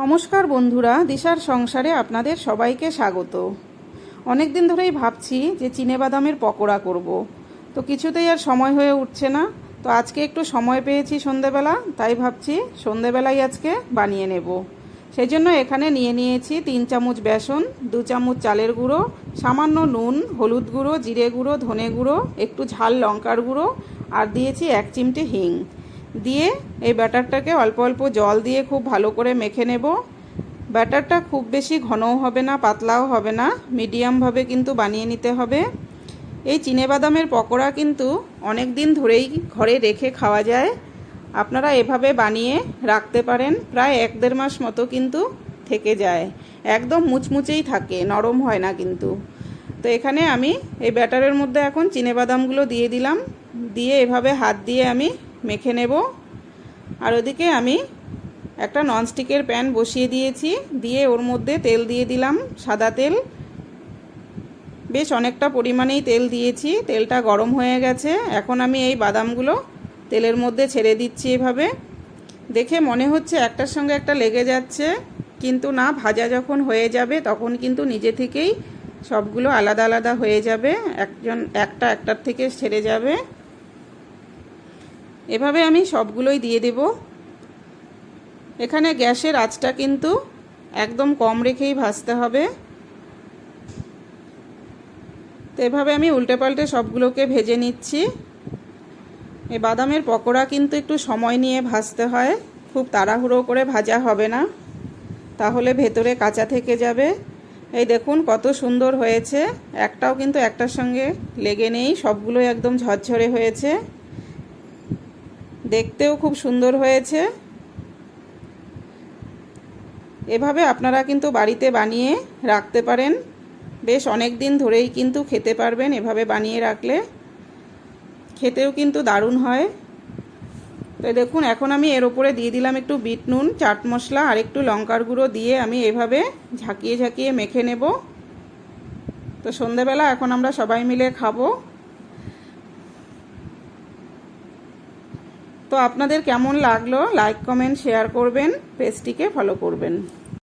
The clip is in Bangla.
নমস্কার বন্ধুরা, দিশার সংসারে আপনাদের সবাইকে স্বাগত। অনেক দিন ধরেই ভাবছি যে চিনে বাদামের পকোড়া করব। তো কিছুতেই আর সময় হয়ে উঠছে না। তো আজকে একটু সময় পেয়েছি সন্ধেবেলা, তাই ভাবছি সন্ধেবেলায় আজকে বানিয়ে নেব। সেই জন্য এখানে নিয়ে নিয়েছি তিন চামচ বেসন, দু চামচ চালের গুঁড়ো, সামান্য নুন, হলুদ গুঁড়ো, জিরে গুঁড়ো, ধনে গুঁড়ো, একটু ঝাল লঙ্কার গুঁড়ো, আর দিয়েছি এক চিমটে হিং। দিয়ে এই ব্যাটারটাকে অল্প অল্প জল দিয়ে খুব ভালো করে মেখে নেব। ব্যাটারটা খুব বেশি ঘনও হবে না, পাতলাও হবে না, মিডিয়ামভাবে কিন্তু বানিয়ে নিতে হবে। এই বাদামের পকোড়া কিন্তু অনেক দিন ধরেই ঘরে রেখে খাওয়া যায়। আপনারা এভাবে বানিয়ে রাখতে পারেন, প্রায় এক দেড় মাস মতো কিন্তু থেকে যায়। একদম মুচমুচেই থাকে, নরম হয় না কিন্তু। তো এখানে আমি এই ব্যাটারের মধ্যে এখন বাদামগুলো দিয়ে দিলাম। দিয়ে এভাবে হাত দিয়ে আমি মেখে নেব। আর ওদিকে আমি একটা ননস্টিকের প্যান বসিয়ে দিয়েছি। দিয়ে ওর মধ্যে তেল দিয়ে দিলাম, সাদা তেল। বেশ অনেকটা পরিমাণেই তেল দিয়েছি। তেলটা গরম হয়ে গেছে। এখন আমি এই বাদামগুলো তেলের মধ্যে ছেড়ে দিচ্ছি এভাবে। দেখে মনে হচ্ছে একটার সঙ্গে একটা লেগে যাচ্ছে। কিন্তু না, ভাজা যখন হয়ে যাবে, তখন কিন্তু নিজে থেকেই সবগুলো আলাদা আলাদা হয়ে যাবে। একজন, একটা, একটার থেকে ছেড়ে যাবে। এভাবে আমি সবগুলোই দিয়ে দেব। এখানে গ্যাসের আঁচটা কিন্তু একদম কম রেখেই ভাজতে হবে। তো এভাবে আমি উল্টে পাল্টে সবগুলোকে ভেজে নিচ্ছি। এই বাদামের পকোড়া কিন্তু একটু সময় নিয়ে ভাজতে হয়। খুব তাড়াহুড়ো করে ভাজা হবে না। তাহলে ভেতরে কাঁচা থেকে যাবে। এই দেখুন কত সুন্দর হয়েছে। একটাও কিন্তু একটার সঙ্গে লেগে নেই। সবগুলো একদম ঝরঝরে হয়েছে। দেখতেও খুব সুন্দর হয়েছে। এভাবে আপনারা কিন্তু বাড়িতে বানিয়ে রাখতে পারেন। বেশ অনেক দিন ধরেই কিন্তু খেতে পারবেন এভাবে বানিয়ে রাখলে। খেতেও কিন্তু দারুণ হয়। তো দেখুন, এখন আমি এর ওপরে দিয়ে দিলাম একটু বিট নুন, চাট মশলা, আর একটু লঙ্কার গুঁড়ো দিয়ে আমি এভাবে ঝাঁকিয়ে ঝাঁকিয়ে মেখে নেব। তো সন্ধেবেলা এখন আমরা সবাই মিলে খাব। তো আপনাদের কেমন লাগল? লাইক কমেন্ট শেয়ার করবেন। পেজটিকে ফলো করবেন।